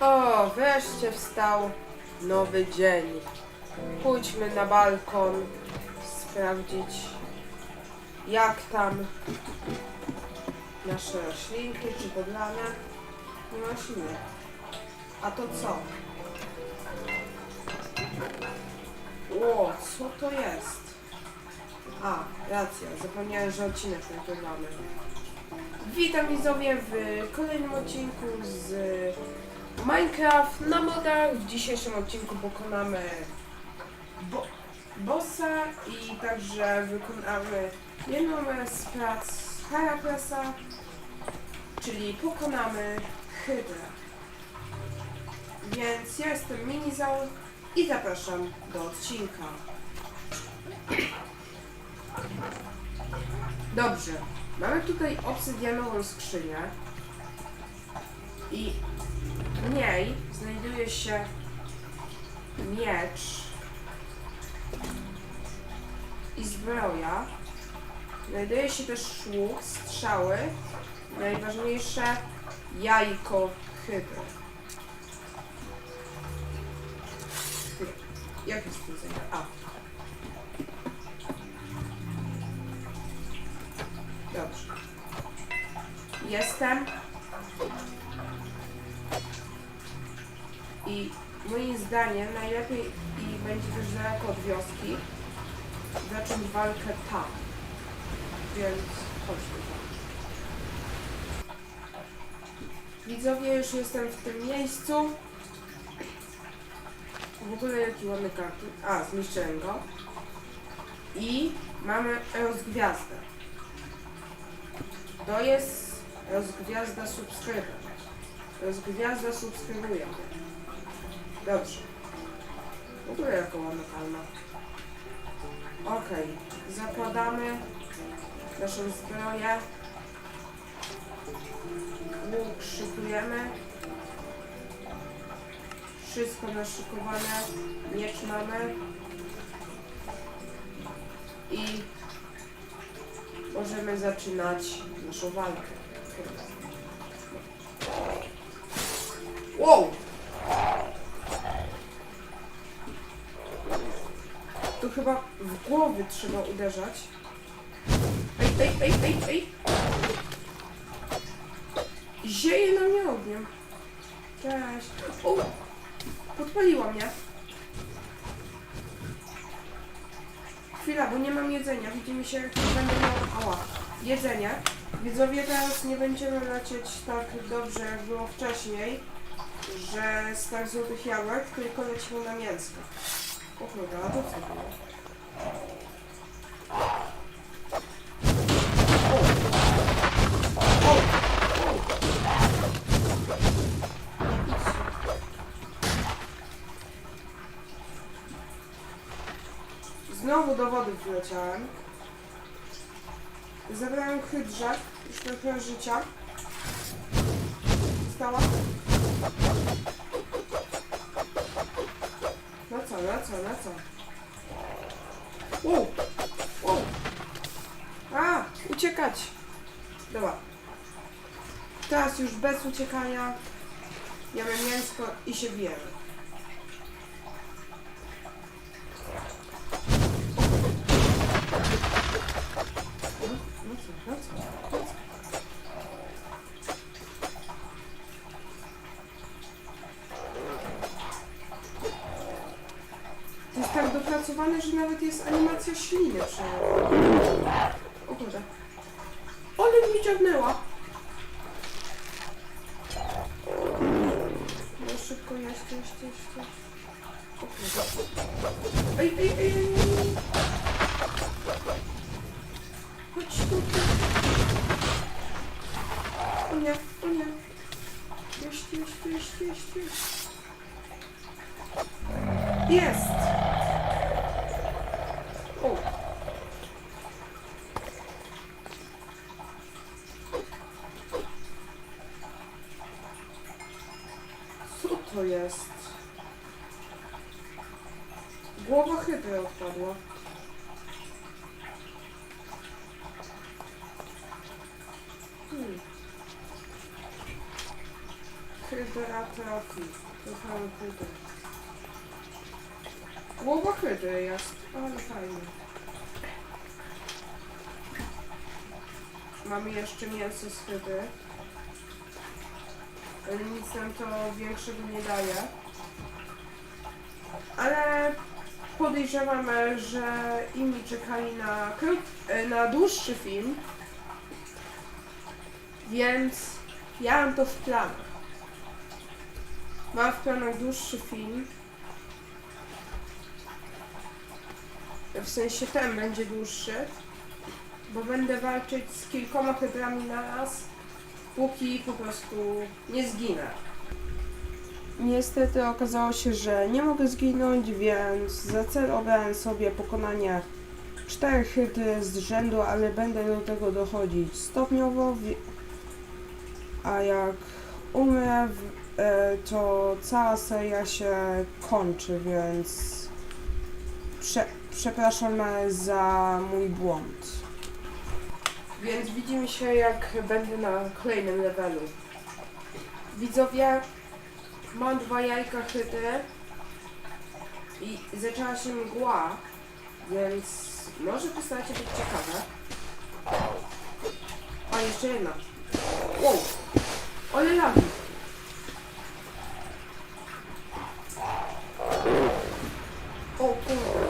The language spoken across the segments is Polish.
O, wreszcie wstał nowy dzień. Pójdźmy na balkon sprawdzić, jak tam nasze roślinki czy podlane. Nie rośliny. A to co? O, co to jest? A, racja, zapomniałem, że odcinek nagrywamy. Witam widzowie w kolejnym odcinku z Minecraft na modach. W dzisiejszym odcinku pokonamy bo bossa i także wykonamy jedną z prac Heraklesa, czyli pokonamy Hydrę. Więc ja jestem Minizał i zapraszam do odcinka. Dobrze, mamy tutaj obsydianową skrzynię i w niej znajduje się miecz i zbroja. Znajduje się też łuk, strzały, najważniejsze jajko hydry. Jak jest zajęte? A. Dobrze. Jestem. I moim zdaniem najlepiej i będzie też daleko od wioski zacząć walkę tam. Więc chodźmy tam. Widzowie, już jestem w tym miejscu. W ogóle jaki ładny karton. A, zniszczyłem go. I mamy rozgwiazdę. To jest rozgwiazda subskryber. Rozgwiazda subskrybuje. Dobrze. W ogóle jaka ładna palma. Okej, zakładamy naszą zbroję. Łuk szykujemy. Wszystko naszykowane. Miecz mamy. I możemy zaczynać naszą walkę. Wow! Tu chyba w głowy trzeba uderzać. Ej, ej, ej, ej, ej! Zieje na mnie ogniem. Cześć. O! Podpaliła mnie. Chwila, bo nie mam jedzenia. Widzimy się, jak będę miał... Ała. Jedzenie. Widzowie, teraz nie będziemy lecieć tak dobrze, jak było wcześniej, że z tak złotych jabłek, tylko lecimy na mięsko. Znowu do wody wleciałem. Zabrałem hydrze, już trochę życia. Stała? Co, na co, na co? Wow! Wow! A! Uciekać! Dobra. Teraz już bez uciekania. Jemy mięsko i się bijemy. Tak dopracowane, że nawet jest animacja śliny przejawowa. O kurde. Ale mi dziabnęła. No szybko jeść. O kurde. Ej, ej, ej, ej. Chodź tu. tu. O nie, o nie. Jeść, jeść, jeść, jeść. Jest! O! Co to jest? Głowa hydry odpadła. Hmm. hydra trafi. Trochę hydry. Głowa hydry jest, ale fajnie. Mamy jeszcze mięso z hydry. Nic nam to większego nie daje. Ale podejrzewamy, że inni czekali na, e, na dłuższy film. Więc ja mam to w planach. Mam w planach dłuższy film. W sensie ten będzie dłuższy. Bo będę walczyć z kilkoma hydrami na raz, póki po prostu nie zginę. Niestety okazało się, że nie mogę zginąć, więc za cel obrałem sobie pokonanie czterech hydry z rzędu, ale będę do tego dochodzić stopniowo, a jak umrę, e, to cała seria się kończy, więc prze, przepraszam za mój błąd. Więc widzimy się jak będę na kolejnym levelu. Widzowie, mam dwa jajka hydry i zaczęła się mgła, więc może postarajcie być ciekawe. A jeszcze jedna. Wow! O.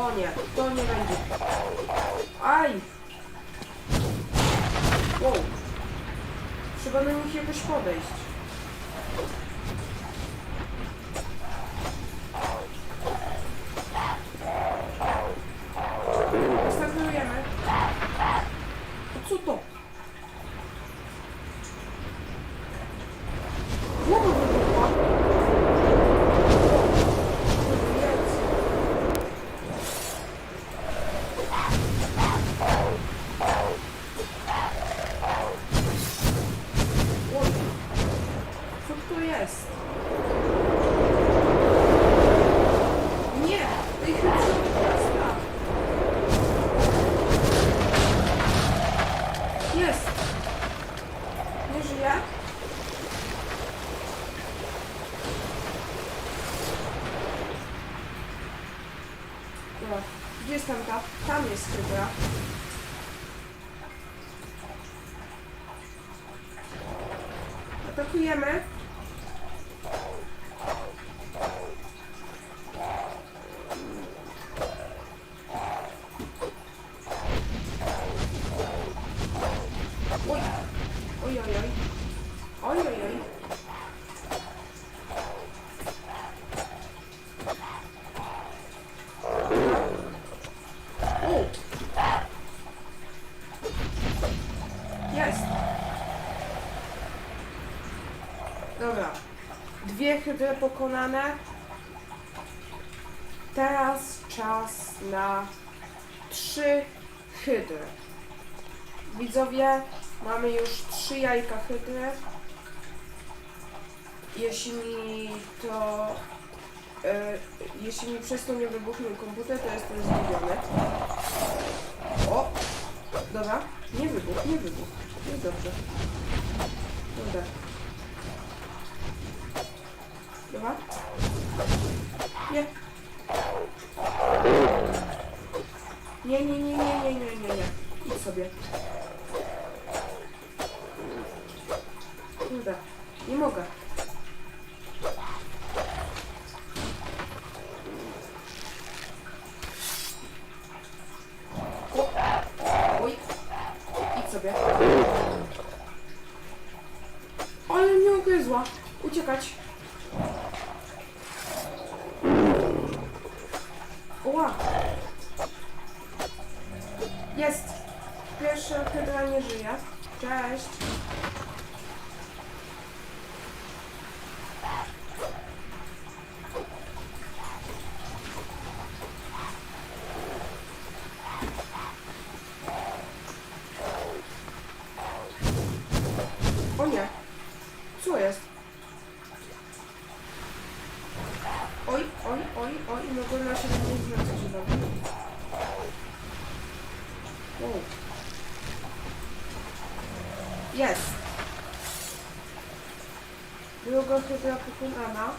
O nie, to nie będzie. Aj! Wow. Trzeba na nich jakoś podejść. Dobra, gdzie jest tamta? Tam jest hydra. Atakujemy. Hydry pokonane. Teraz czas na trzy hydry. Widzowie, mamy już trzy jajka hydry. Jeśli mi to... E, jeśli mi przez to nie wybuchnie komputer, to jestem zdziwiony. O! Dobra, nie wybuch, nie wybuch. Jest dobrze. Uciekać. Pokonana.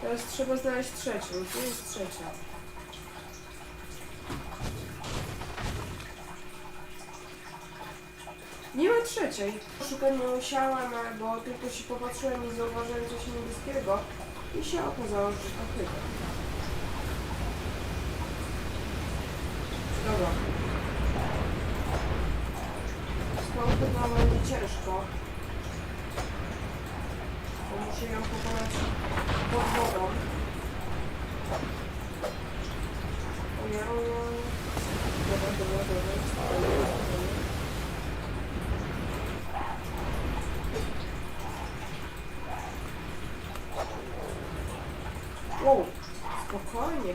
Teraz trzeba znaleźć trzecią. Gdzie jest trzecia? Nie ma trzeciej. Szukać nie musiałam, bo tylko się popatrzyłem i zauważyłem coś niebieskiego i się okazało, że to hydra. Dobra. Z tą chyba będzie ciężko. Muszę ją pokonać pod wodą. Dobra. Spokojnie.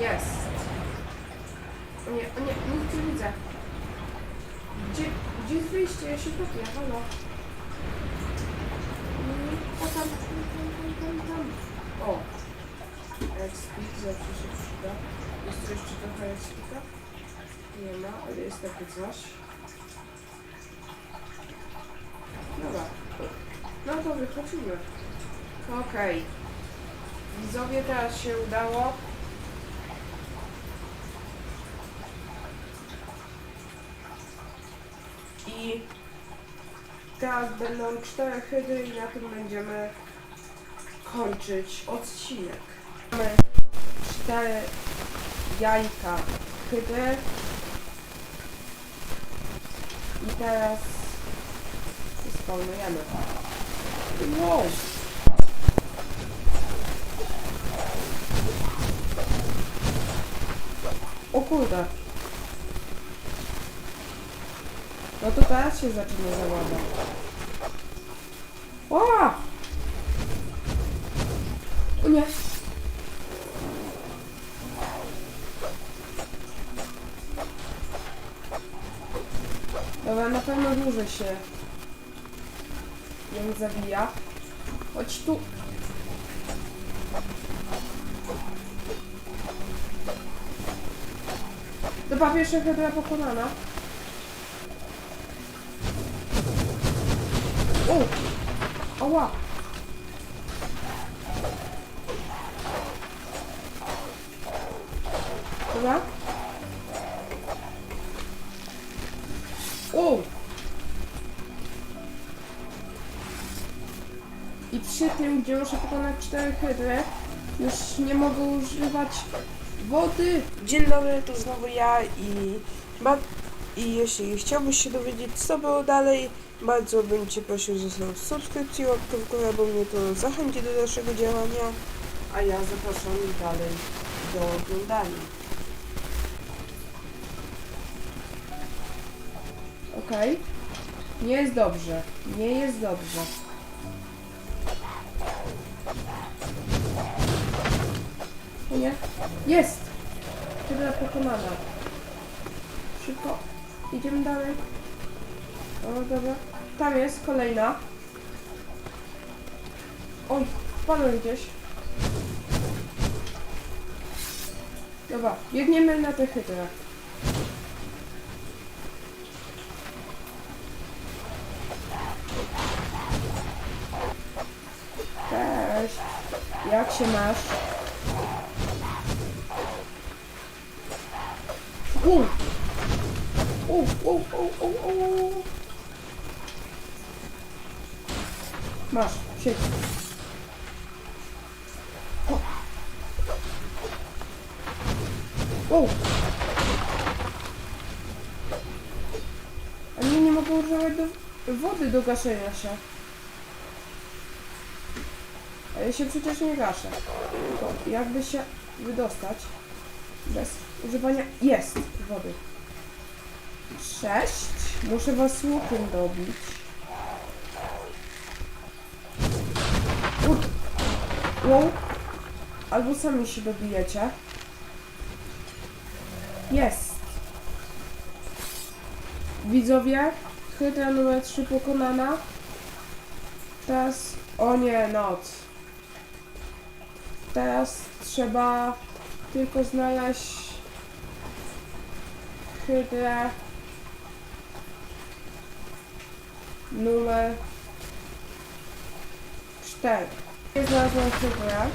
Jest. Nie, nie, nic nie widzę. Gdzie, jest wyjście? Ja się topię, halo. Mm, O tam, tam, tam, tam, tam. O. Expik zawsze się przyda. Jest tu jeszcze trochę expika? Nie ma, ale jest takie coś. Dobra. No to wychodzimy. Okej. Widzowie, teraz się udało. I teraz będą cztery hydry i na tym będziemy kończyć odcinek. Mamy cztery jajka hydry. I teraz spełnujemy. Wow! O kurde. No to teraz się zaczyna zabawa. O! O nie. Dobra, na pewno dłużej się ją zabija. Chodź tu. Dobra, pierwsza hydra pokonana. O! Ała! Dobra. O! I przy tym, gdzie muszę pokonać cztery hydry, już nie mogę używać wody. Dzień dobry, tu znowu ja i, ba- i jeśli chciałbyś się dowiedzieć co było dalej, bardzo bym Cię prosił zostawić subskrypcję, łapkę w górę, bo mnie to zachęci do dalszego działania, a ja zapraszam dalej do oglądania. Okej. Nie jest dobrze. Nie jest dobrze. O nie. Jest! Hydra pokonana. Szybko. Idziemy dalej. O, dobra. Tam jest kolejna. Oj, wpadłem gdzieś. Dobra, biegniemy na tę hydrę. Cześć. Jak się masz? U. U, u, u, u, u. Masz, siedź. O. A nie, nie mogę używać do wody do gaszenia się. A ja się przecież nie gaszę. Tylko jakby się wydostać bez używania... Jest! Wody. Sześć. Muszę was łukiem dobić. Wow. Albo sami się dobijecie. Jest. Widzowie, hydra numer 3 pokonana. Teraz... O nie, noc. Teraz trzeba tylko znaleźć hydrę numer 4. Znalazłam cyfrę.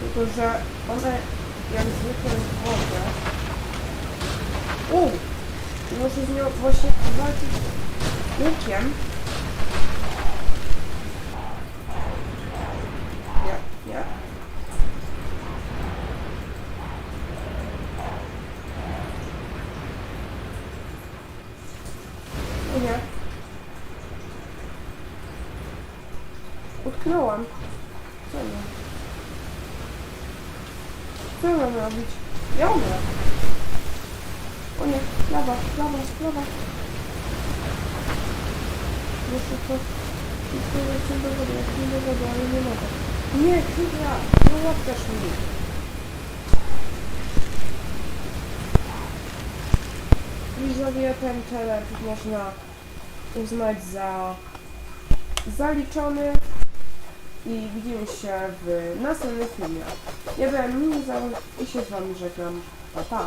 Tylko, że one jak zwykle w wodzie. U! Muszę z nią właśnie walczyć łukiem. Nie, nie. O nie. Utknąłam. Co nie? Co mam robić? O nie, lawa, lawa, lawa. Muszę to... Muszę lecieć do wody, jak do wody, ale nie mogę. Nie, chwila, nie łapkasz mnie. Widzowie, ten challenge można uznać za zaliczony i widzimy się w następnym filmie. Ja byłem Minizał i się z wami żegnam. 老大